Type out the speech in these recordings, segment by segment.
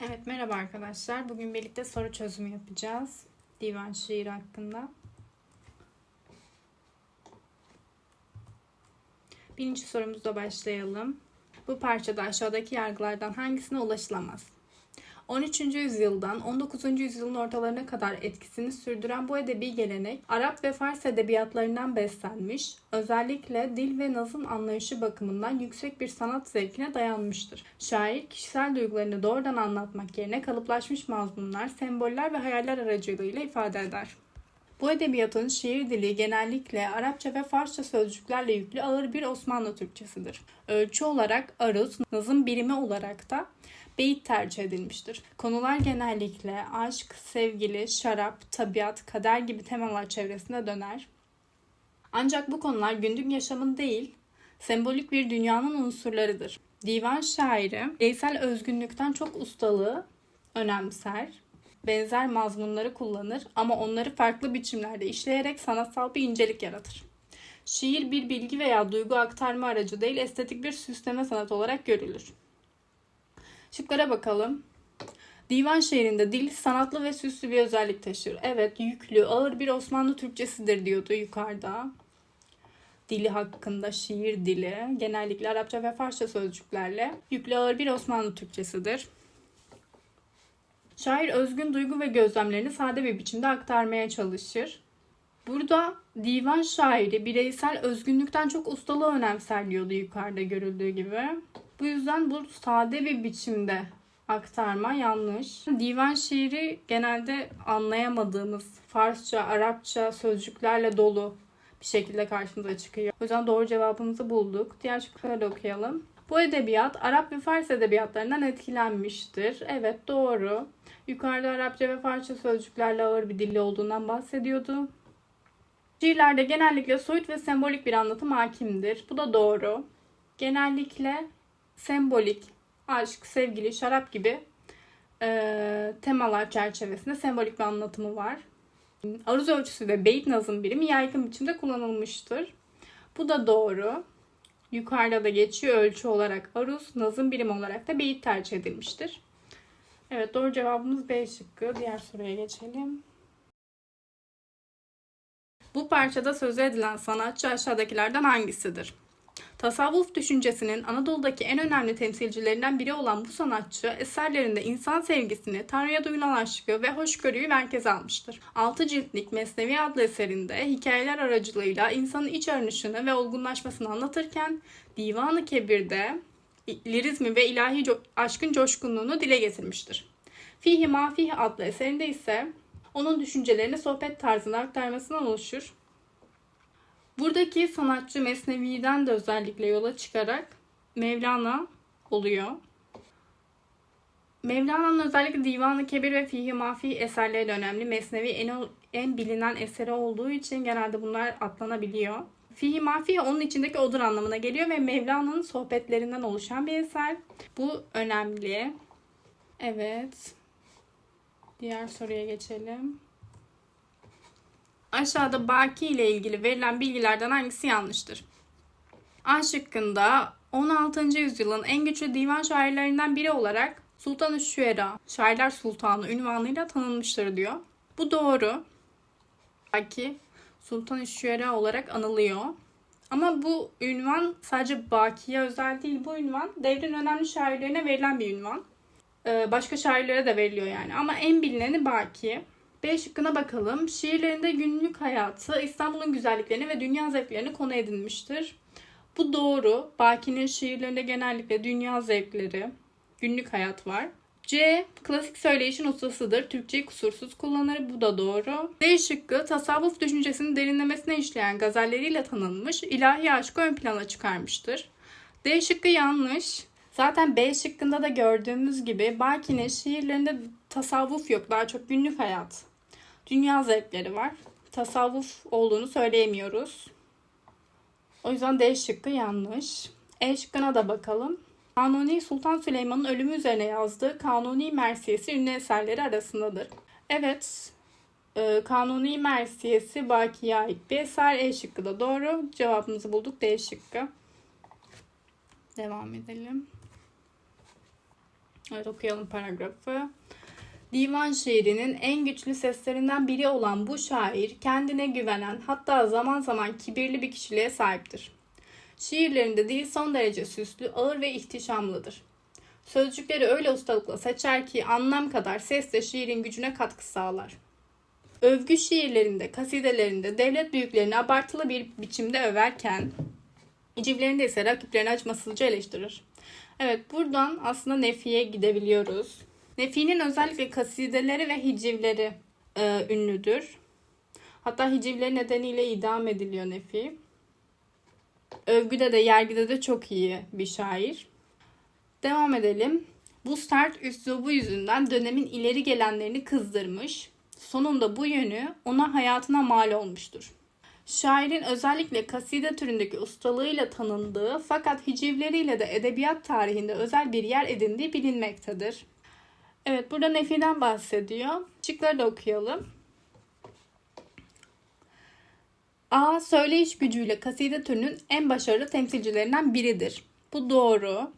Evet merhaba arkadaşlar. Bugün birlikte soru çözümü yapacağız. Divan şiir hakkında. Birinci sorumuzla başlayalım. Bu parçada aşağıdaki yargılardan hangisine ulaşılamaz? 13. yüzyıldan 19. yüzyılın ortalarına kadar etkisini sürdüren bu edebi gelenek Arap ve Fars edebiyatlarından beslenmiş, özellikle dil ve nazım anlayışı bakımından yüksek bir sanat zevkine dayanmıştır. Şair kişisel duygularını doğrudan anlatmak yerine kalıplaşmış mazmunlar, semboller ve hayaller aracılığıyla ifade eder. Bu edebiyatın şiir dili genellikle Arapça ve Farsça sözcüklerle yüklü ağır bir Osmanlı Türkçesidir. Ölçü olarak aruz, nazım birimi olarak da beyit tercih edilmiştir. Konular genellikle aşk, sevgili, şarap, tabiat, kader gibi temalar çevresinde döner. Ancak bu konular günlük yaşamın değil, sembolik bir dünyanın unsurlarıdır. Divan şairi bireysel özgünlükten çok ustalığı önemser, benzer mazmunları kullanır ama onları farklı biçimlerde işleyerek sanatsal bir incelik yaratır. Şiir bir bilgi veya duygu aktarma aracı değil, estetik bir süsleme sanat olarak görülür. Şıklara bakalım. Divan şiirinde dil sanatlı ve süslü bir özellik taşır. Evet, yüklü, ağır bir Osmanlı Türkçesidir diyordu yukarıda. Dili hakkında şiir dili, genellikle Arapça ve Farsça sözcüklerle yüklü ağır bir Osmanlı Türkçesidir. Şair özgün duygu ve gözlemlerini sade bir biçimde aktarmaya çalışır. Burada divan şairi bireysel özgünlükten çok ustalığı önemser diyordu yukarıda görüldüğü gibi. Bu yüzden bu sade bir biçimde aktarma yanlış. Divan şiiri genelde anlayamadığımız Farsça, Arapça sözcüklerle dolu bir şekilde karşımıza çıkıyor. O yüzden doğru cevabımızı bulduk. Diğer şıkları okuyalım. Bu edebiyat Arap ve Fars edebiyatlarından etkilenmiştir. Evet doğru. Yukarıda Arapça ve Farsça sözcüklerle ağır bir dilli olduğundan bahsediyordu. Şiirlerde genellikle soyut ve sembolik bir anlatım hakimdir. Bu da doğru. Genellikle sembolik, aşk, sevgili, şarap gibi e, temalar çerçevesinde sembolik bir anlatımı var. Aruz ölçüsü ve beyit nazım birimi yaygın biçimde kullanılmıştır. Bu da doğru. Yukarıda da geçiyor ölçü olarak aruz, nazım birimi olarak da beyit tercih edilmiştir. Evet doğru cevabımız B şıkkı. Diğer soruya geçelim. Bu parçada söz edilen sanatçı aşağıdakilerden hangisidir? Tasavvuf düşüncesinin Anadolu'daki en önemli temsilcilerinden biri olan bu sanatçı eserlerinde insan sevgisini, Tanrı'ya duyulan aşkı ve hoşgörüyü merkeze almıştır. 6 ciltlik Mesnevi adlı eserinde hikayeler aracılığıyla insanın iç arınışını ve olgunlaşmasını anlatırken Divan-ı Kebir'de lirizmi ve ilahi co- aşkın coşkunluğunu dile getirmiştir. Fihi Mafihi adlı eserinde ise onun düşüncelerini sohbet tarzında aktarmasından oluşur. Buradaki sanatçı Mesnevi'den de özellikle yola çıkarak Mevlana oluyor. Mevlana'nın özellikle Divan-ı Kebir ve Fihi Mafi eserleri de önemli. Mesnevi en, en bilinen eseri olduğu için genelde bunlar atlanabiliyor. Fihi Mafi onun içindeki odur anlamına geliyor ve Mevlana'nın sohbetlerinden oluşan bir eser. Bu önemli. Evet. Diğer soruya geçelim. Aşağıda Baki ile ilgili verilen bilgilerden hangisi yanlıştır? A şıkkında 16. yüzyılın en güçlü divan şairlerinden biri olarak Sultan-ı Şüera, Şairler Sultanı ünvanıyla tanınmıştır diyor. Bu doğru. Baki Sultan-ı Şüera olarak anılıyor. Ama bu ünvan sadece Baki'ye özel değil. Bu ünvan devrin önemli şairlerine verilen bir ünvan. Ee, başka şairlere de veriliyor yani. Ama en bilineni Baki. B şıkkına bakalım. Şiirlerinde günlük hayatı, İstanbul'un güzelliklerini ve dünya zevklerini konu edinmiştir. Bu doğru. Baki'nin şiirlerinde genellikle dünya zevkleri, günlük hayat var. C. Klasik söyleyişin ustasıdır. Türkçeyi kusursuz kullanır. Bu da doğru. D şıkkı tasavvuf düşüncesinin derinlemesine işleyen gazelleriyle tanınmış, ilahi aşkı ön plana çıkarmıştır. D şıkkı yanlış. Zaten B şıkkında da gördüğümüz gibi Baki'nin şiirlerinde tasavvuf yok. Daha çok günlük hayat. Dünya zevkleri var. Tasavvuf olduğunu söyleyemiyoruz. O yüzden D şıkkı yanlış. E şıkkına da bakalım. Kanuni Sultan Süleyman'ın ölümü üzerine yazdığı Kanuni Mersiyesi ünlü eserleri arasındadır. Evet, e, Kanuni Mersiyesi Baki'ye ait bir eser. E şıkkı da doğru. Cevabımızı bulduk. D şıkkı. Devam edelim. Evet okuyalım paragrafı. Divan şiirinin en güçlü seslerinden biri olan bu şair kendine güvenen hatta zaman zaman kibirli bir kişiliğe sahiptir. Şiirlerinde dil son derece süslü, ağır ve ihtişamlıdır. Sözcükleri öyle ustalıkla seçer ki anlam kadar ses de şiirin gücüne katkı sağlar. Övgü şiirlerinde, kasidelerinde devlet büyüklerini abartılı bir biçimde överken hicivlerinde ise rakiplerini acımasızca eleştirir. Evet buradan aslında Nefi'ye gidebiliyoruz. Nefi'nin özellikle kasideleri ve hicivleri e, ünlüdür. Hatta hicivleri nedeniyle idam ediliyor Nefi. Övgüde de yergide de çok iyi bir şair. Devam edelim. Bu sert üslubu yüzünden dönemin ileri gelenlerini kızdırmış. Sonunda bu yönü ona hayatına mal olmuştur. Şairin özellikle kaside türündeki ustalığıyla tanındığı fakat hicivleriyle de edebiyat tarihinde özel bir yer edindiği bilinmektedir. Evet burada Nefi'den bahsediyor. Şıkları da okuyalım. A. Söyleyiş gücüyle kaside türünün en başarılı temsilcilerinden biridir. Bu doğru.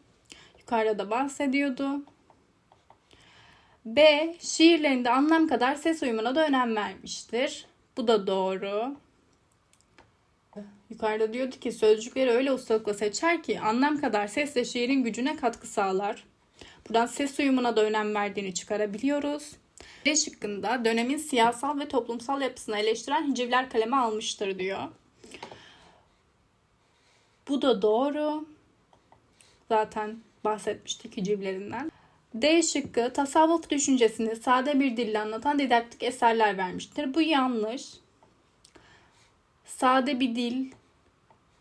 Yukarıda da bahsediyordu. B. Şiirlerinde anlam kadar ses uyumuna da önem vermiştir. Bu da doğru. Yukarıda diyordu ki sözcükleri öyle ustalıkla seçer ki anlam kadar sesle şiirin gücüne katkı sağlar. Buradan ses uyumuna da önem verdiğini çıkarabiliyoruz. D şıkkında dönemin siyasal ve toplumsal yapısını eleştiren hicivler kaleme almıştır diyor. Bu da doğru. Zaten bahsetmiştik hicivlerinden. D şıkkı tasavvuf düşüncesini sade bir dille anlatan didaktik eserler vermiştir. Bu yanlış. Sade bir dil,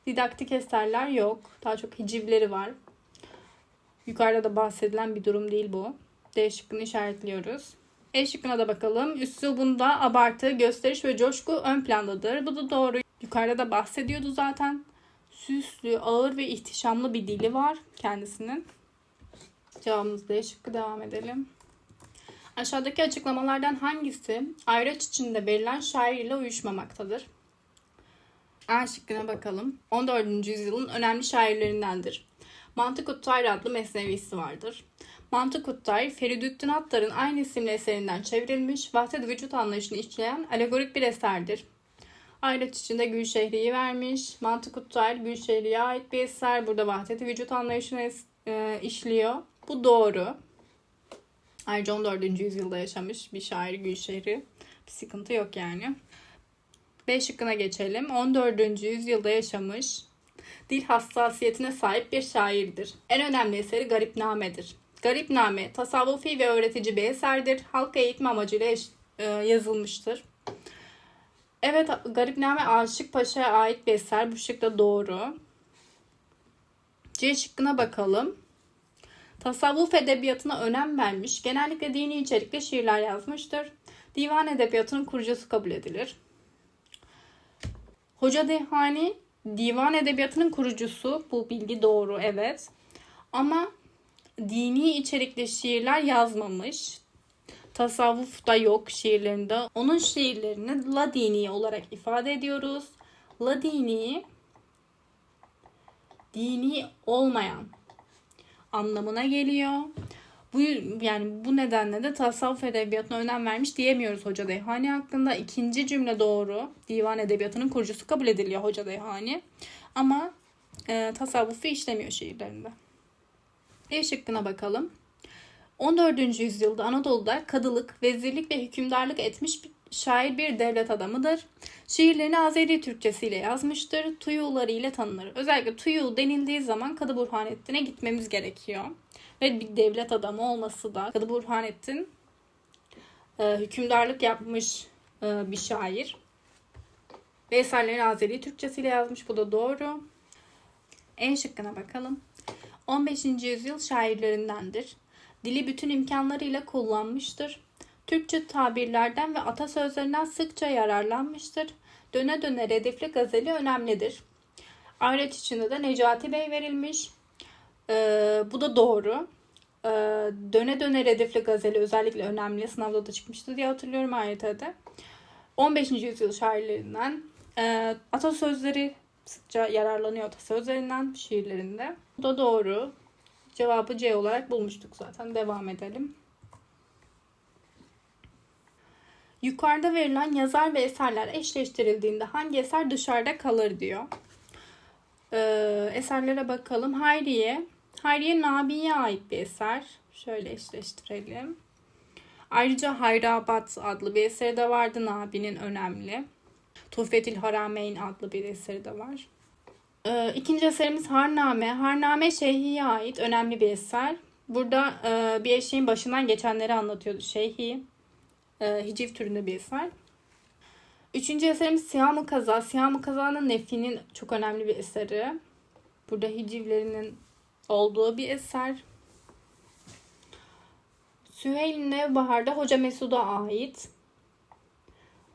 didaktik eserler yok. Daha çok hicivleri var. Yukarıda da bahsedilen bir durum değil bu. D şıkkını işaretliyoruz. E şıkkına da bakalım. Üslubunda abartı, gösteriş ve coşku ön plandadır. Bu da doğru. Yukarıda da bahsediyordu zaten. Süslü, ağır ve ihtişamlı bir dili var kendisinin. Cevabımız D şıkkı. Devam edelim. Aşağıdaki açıklamalardan hangisi ayraç içinde verilen şair ile uyuşmamaktadır? A şıkkına bakalım. 14. yüzyılın önemli şairlerindendir. Mantık Uttayr adlı mesnevisi vardır. Mantık Uttayr, Feridüddin Attar'ın aynı isimli eserinden çevrilmiş, vahdet vücut anlayışını işleyen alegorik bir eserdir. Ayraç içinde Gülşehri'yi vermiş. Mantık Uttayr, Gülşehri'ye ait bir eser. Burada vahdet vücut anlayışını e, işliyor. Bu doğru. Ayrıca 14. yüzyılda yaşamış bir şair Gülşehri. Bir sıkıntı yok yani. B şıkkına geçelim. 14. yüzyılda yaşamış, dil hassasiyetine sahip bir şairdir. En önemli eseri Garipname'dir. Garipname, tasavvufi ve öğretici bir eserdir. Halka eğitim amacıyla eş- e, yazılmıştır. Evet, Garipname Aşık Paşa'ya ait bir eser. Bu şık da doğru. C şıkkına bakalım. Tasavvuf edebiyatına önem vermiş, genellikle dini içerikli şiirler yazmıştır. Divan edebiyatının kurucusu kabul edilir. Hoca Dehani divan edebiyatının kurucusu. Bu bilgi doğru evet. Ama dini içerikli şiirler yazmamış. Tasavvuf da yok şiirlerinde. Onun şiirlerini Ladini olarak ifade ediyoruz. Ladini dini olmayan anlamına geliyor. Bu yani bu nedenle de tasavvuf edebiyatına önem vermiş diyemiyoruz Hoca Dehani hakkında. İkinci cümle doğru. Divan edebiyatının kurucusu kabul ediliyor Hoca Dehani. Ama e, tasavvufu işlemiyor şiirlerinde. E şıkkına bakalım. 14. yüzyılda Anadolu'da kadılık, vezirlik ve hükümdarlık etmiş bir şair bir devlet adamıdır. Şiirlerini Azeri Türkçesiyle yazmıştır. Tuyuları ile tanınır. Özellikle Tuyu denildiği zaman Kadı Burhanettin'e gitmemiz gerekiyor. Ve bir devlet adamı olması da Kadı Burhanettin e, hükümdarlık yapmış e, bir şair. Ve eserlerini Azeri Türkçesiyle yazmış. Bu da doğru. En şıkkına bakalım. 15. yüzyıl şairlerindendir. Dili bütün imkanlarıyla kullanmıştır. Türkçe tabirlerden ve atasözlerinden sıkça yararlanmıştır. Döne döne redifli gazeli önemlidir. Ayraç içinde de Necati Bey verilmiş. Ee, bu da doğru. Ee, döne döne redifli gazeli özellikle önemli. Sınavda da çıkmıştı diye hatırlıyorum AYT'de. 15. yüzyıl şairlerinden e, atasözleri sıkça yararlanıyor atasözlerinden şiirlerinde. Bu da doğru. Cevabı C olarak bulmuştuk zaten. Devam edelim. Yukarıda verilen yazar ve eserler eşleştirildiğinde hangi eser dışarıda kalır diyor. Ee, eserlere bakalım. Hayriye. Hayriye Nabi'ye ait bir eser. Şöyle eşleştirelim. Ayrıca Hayrabat adlı bir eseri de vardı Nabi'nin önemli. Tuhfetil Harameyn adlı bir eseri de var. Ee, ikinci eserimiz Harname. Harname Şeyhi'ye ait önemli bir eser. Burada e, bir eşeğin başından geçenleri anlatıyordu Şeyhi. E, hiciv türünde bir eser. Üçüncü eserimiz Siyam-ı Kaza. Siyam-ı Kaza'nın Nefi'nin çok önemli bir eseri. Burada hicivlerinin olduğu bir eser. Süheyl Nevbahar'da Hoca Mesud'a ait.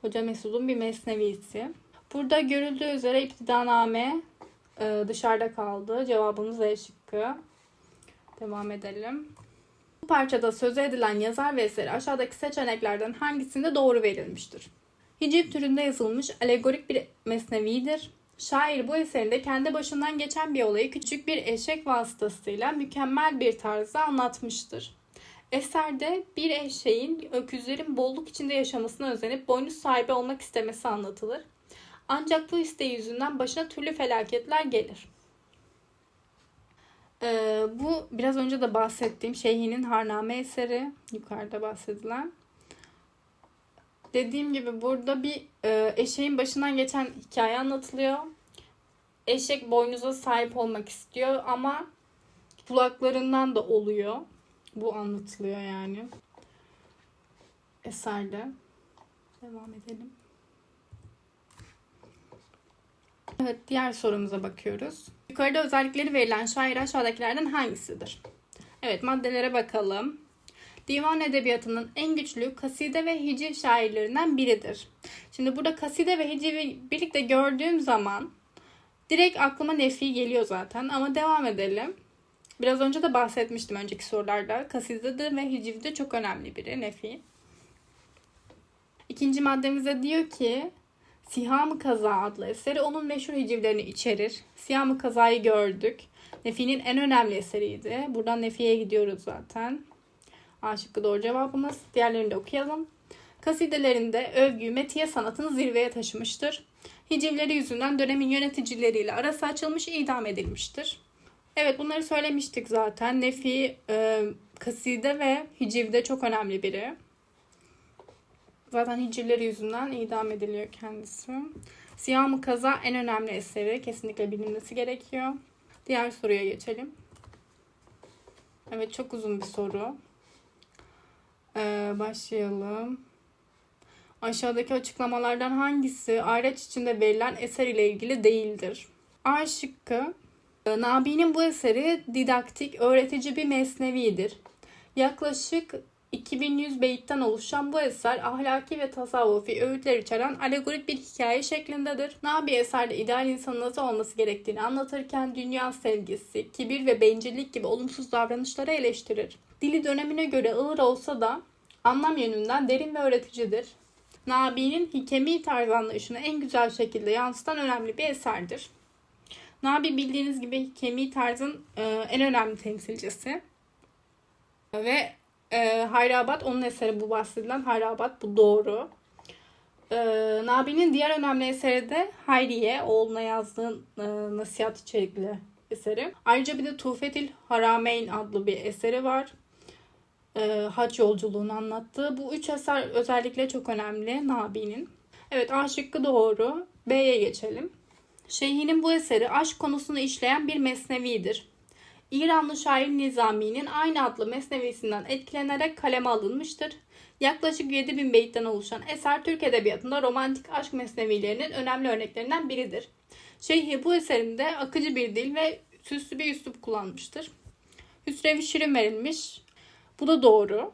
Hoca Mesud'un bir mesnevisi. Burada görüldüğü üzere iptidaname e, dışarıda kaldı. Cevabımız E şıkkı. Devam edelim. Bu parçada söz edilen yazar ve eseri aşağıdaki seçeneklerden hangisinde doğru verilmiştir? Hiciv türünde yazılmış alegorik bir mesnevidir. Şair bu eserinde kendi başından geçen bir olayı küçük bir eşek vasıtasıyla mükemmel bir tarzda anlatmıştır. Eserde bir eşeğin öküzlerin bolluk içinde yaşamasına özenip boynuz sahibi olmak istemesi anlatılır. Ancak bu isteği yüzünden başına türlü felaketler gelir. Ee, bu biraz önce de bahsettiğim Şeyhi'nin Harname eseri. Yukarıda bahsedilen. Dediğim gibi burada bir e, eşeğin başından geçen hikaye anlatılıyor. Eşek boynuza sahip olmak istiyor ama kulaklarından da oluyor. Bu anlatılıyor yani. Eserde. Devam edelim. Evet, diğer sorumuza bakıyoruz. Yukarıda özellikleri verilen şair aşağıdakilerden hangisidir? Evet, maddelere bakalım. Divan edebiyatının en güçlü kaside ve hiciv şairlerinden biridir. Şimdi burada kaside ve hicivi birlikte gördüğüm zaman direkt aklıma Nefi geliyor zaten ama devam edelim. Biraz önce de bahsetmiştim önceki sorularda. Kaside ve hicivde çok önemli biri Nefi. İkinci maddemizde diyor ki Siham-ı Kaza adlı eseri onun meşhur hicivlerini içerir. Siham-ı Kaza'yı gördük. Nefi'nin en önemli eseriydi. Buradan Nefi'ye gidiyoruz zaten. A şıkkı doğru cevabımız. Diğerlerini de okuyalım. Kasidelerinde övgü, metiye sanatını zirveye taşımıştır. Hicivleri yüzünden dönemin yöneticileriyle arası açılmış, idam edilmiştir. Evet bunları söylemiştik zaten. Nefi, e, kaside ve hicivde çok önemli biri. Zaten hicivleri yüzünden idam ediliyor kendisi. Siyah-ı Kaza en önemli eseri. Kesinlikle bilinmesi gerekiyor. Diğer soruya geçelim. Evet çok uzun bir soru. Ee, başlayalım. Aşağıdaki açıklamalardan hangisi araç içinde verilen eser ile ilgili değildir? A şıkkı. Ee, Nabi'nin bu eseri didaktik, öğretici bir mesnevidir. Yaklaşık 2100 beyitten oluşan bu eser ahlaki ve tasavvufi öğütler içeren alegorik bir hikaye şeklindedir. Nabi eserde ideal insanın nasıl olması gerektiğini anlatırken dünya sevgisi, kibir ve bencillik gibi olumsuz davranışları eleştirir. Dili dönemine göre ağır olsa da anlam yönünden derin ve öğreticidir. Nabi'nin hikemi tarz anlayışını en güzel şekilde yansıtan önemli bir eserdir. Nabi bildiğiniz gibi hikemi tarzın e, en önemli temsilcisi. Ve e, Hayrabat onun eseri bu bahsedilen Hayrabat bu doğru. E, Nabi'nin diğer önemli eseri de Hayriye oğluna yazdığı e, nasihat içerikli eseri. Ayrıca bir de Tufetil Harameyn adlı bir eseri var. E, hac yolculuğunu anlattığı. Bu üç eser özellikle çok önemli Nabi'nin. Evet A şıkkı doğru. B'ye geçelim. Şeyhinin bu eseri aşk konusunu işleyen bir mesnevidir. İranlı şair Nizami'nin aynı adlı mesnevisinden etkilenerek kaleme alınmıştır. Yaklaşık 7000 beyitten oluşan eser Türk Edebiyatı'nda romantik aşk mesnevilerinin önemli örneklerinden biridir. Şeyhi bu eserinde akıcı bir dil ve süslü bir üslup kullanmıştır. Hüsrev-i Şirin verilmiş. Bu da doğru.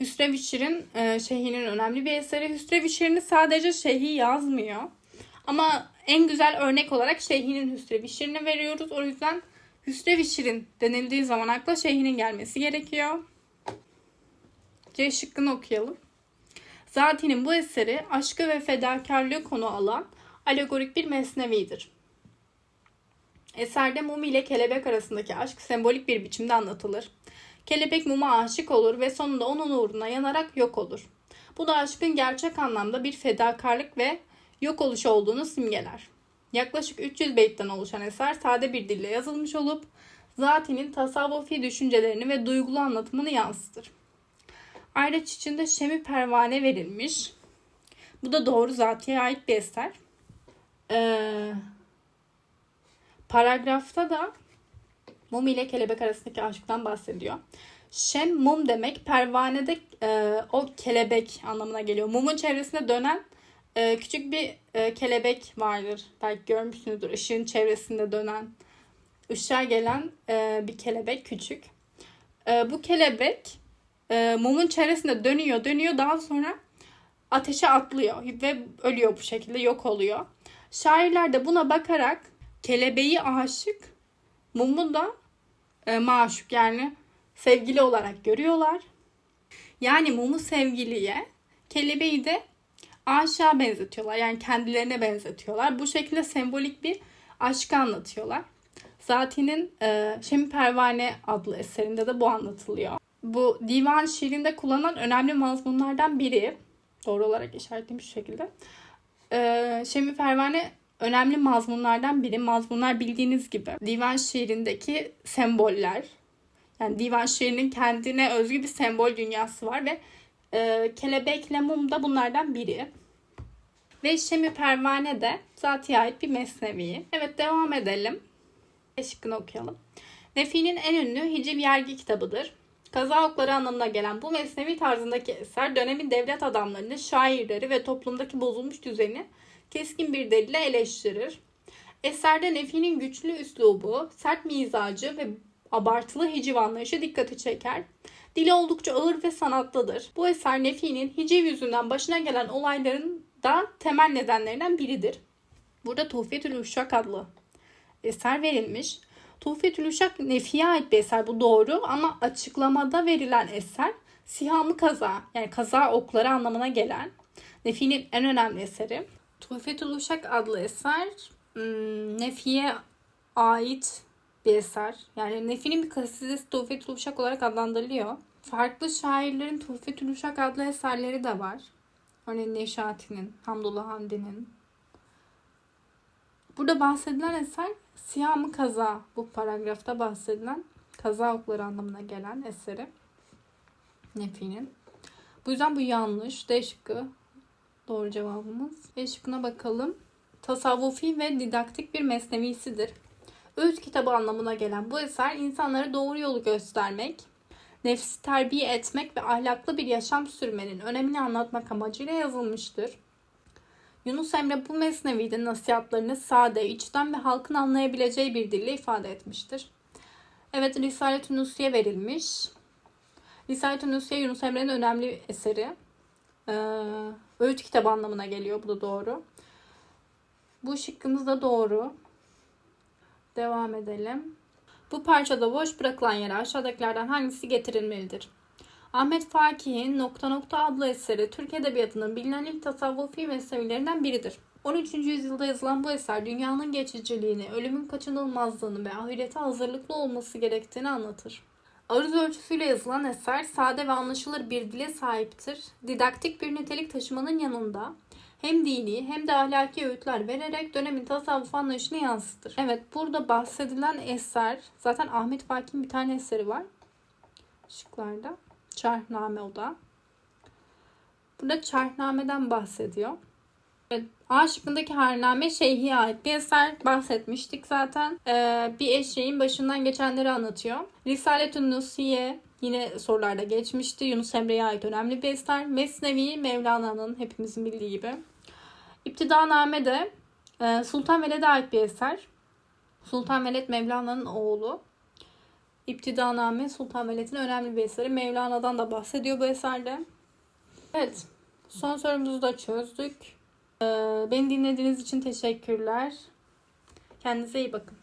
Hüsrev-i Şirin e, Şeyhi'nin önemli bir eseri. Hüsrev-i Şirin'i sadece Şeyhi yazmıyor. Ama en güzel örnek olarak Şeyhi'nin Hüsrev-i Şirin'i veriyoruz. O yüzden Hüsrev-i Şirin denildiği zaman akla Şeyhi'nin gelmesi gerekiyor. C şıkkını okuyalım. Zati'nin bu eseri aşkı ve fedakarlığı konu alan alegorik bir mesnevidir. Eserde mum ile kelebek arasındaki aşk sembolik bir biçimde anlatılır. Kelebek muma aşık olur ve sonunda onun uğruna yanarak yok olur. Bu da aşkın gerçek anlamda bir fedakarlık ve yok oluş olduğunu simgeler. Yaklaşık 300 beytten oluşan eser sade bir dille yazılmış olup zatinin tasavvufi düşüncelerini ve duygulu anlatımını yansıtır. Ayraç içinde şemi pervane verilmiş. Bu da doğru zatiye ait bir eser. Ee, paragrafta da mum ile kelebek arasındaki aşktan bahsediyor. Şem mum demek pervanede e, o kelebek anlamına geliyor. Mumun çevresinde dönen e, küçük bir e, kelebek vardır. Belki görmüşsünüzdür. Işığın çevresinde dönen, ışığa gelen e, bir kelebek küçük. E, bu kelebek e, mumun çevresinde dönüyor, dönüyor. Daha sonra ateşe atlıyor ve ölüyor bu şekilde, yok oluyor. Şairler de buna bakarak kelebeği aşık, mumu da e, maşuk yani sevgili olarak görüyorlar. Yani mumu sevgiliye, kelebeği de aşağı benzetiyorlar. Yani kendilerine benzetiyorlar. Bu şekilde sembolik bir aşkı anlatıyorlar. Zati'nin e, Şemi Pervane adlı eserinde de bu anlatılıyor. Bu divan şiirinde kullanılan önemli mazmunlardan biri. Doğru olarak işaretlemiş şu şekilde. E, Şemi Pervane önemli mazmunlardan biri. Mazmunlar bildiğiniz gibi divan şiirindeki semboller. Yani divan şiirinin kendine özgü bir sembol dünyası var ve e, kelebekle mum da bunlardan biri. Ve Şemi Pervane de zatiye ait bir mesnevi. Evet devam edelim. E okuyalım. Nefi'nin en ünlü Hiciv Yergi kitabıdır. Kaza okları anlamına gelen bu mesnevi tarzındaki eser dönemin devlet adamlarını, şairleri ve toplumdaki bozulmuş düzeni keskin bir delille eleştirir. Eserde Nefi'nin güçlü üslubu, sert mizacı ve abartılı hiciv anlayışı dikkati çeker. Dili oldukça ağır ve sanatlıdır. Bu eser Nefi'nin hiciv yüzünden başına gelen olayların da temel nedenlerinden biridir. Burada Tuhfetül Uşak adlı eser verilmiş. Tuhfetül Uşak Nefi'ye ait bir eser bu doğru ama açıklamada verilen eser Sihamı Kaza yani kaza okları anlamına gelen Nefi'nin en önemli eseri. Tuhfetül Uşak adlı eser hmm, Nefi'ye ait bir eser. Yani Nefi'nin bir kasidesi Tuhfetül Uşak olarak adlandırılıyor. Farklı şairlerin Tuhfetül Uşak adlı eserleri de var. Örneğin Neşati'nin, Hamdullah Hamdi'nin. Burada bahsedilen eser Siyah-ı Kaza. Bu paragrafta bahsedilen kaza okları anlamına gelen eseri. Nefi'nin. Bu yüzden bu yanlış. D şıkkı doğru cevabımız. E şıkkına bakalım. Tasavvufi ve didaktik bir mesnevisidir. Öğüt kitabı anlamına gelen bu eser insanlara doğru yolu göstermek, nefsi terbiye etmek ve ahlaklı bir yaşam sürmenin önemini anlatmak amacıyla yazılmıştır. Yunus Emre bu mesnevide nasihatlarını sade, içten ve halkın anlayabileceği bir dille ifade etmiştir. Evet Risalet-i Nusiye verilmiş. Risalet-i Nusiye Yunus Emre'nin önemli eseri. Ee, öğüt kitabı anlamına geliyor. Bu da doğru. Bu şıkkımız da doğru. Devam edelim. Bu parçada boş bırakılan yere aşağıdakilerden hangisi getirilmelidir? Ahmet Fakih'in Nokta Nokta adlı eseri Türk Edebiyatı'nın bilinen ilk tasavvufi mesnevilerinden biridir. 13. yüzyılda yazılan bu eser dünyanın geçiciliğini, ölümün kaçınılmazlığını ve ahirete hazırlıklı olması gerektiğini anlatır. Aruz ölçüsüyle yazılan eser sade ve anlaşılır bir dile sahiptir. Didaktik bir nitelik taşımanın yanında hem dini hem de ahlaki öğütler vererek dönemin tasavvuf anlayışını yansıtır. Evet burada bahsedilen eser zaten Ahmet Fakir'in bir tane eseri var. Şıklarda. Çarhname o da. Burada Çarhname'den bahsediyor. Evet, A şıkkındaki harname şeyhiye ait bir eser bahsetmiştik zaten. Ee, bir eşeğin başından geçenleri anlatıyor. Risalet-ü Nusiye yine sorularda geçmişti. Yunus Emre'ye ait önemli bir eser. Mesnevi Mevlana'nın hepimizin bildiği gibi. İptidaname de e, Sultan Veled'e ait bir eser. Sultan Veled Mevlana'nın oğlu. İptidaname Sultan Veled'in önemli bir eseri. Mevlana'dan da bahsediyor bu eserde. Evet. Son sorumuzu da çözdük. Ee, beni dinlediğiniz için teşekkürler. Kendinize iyi bakın.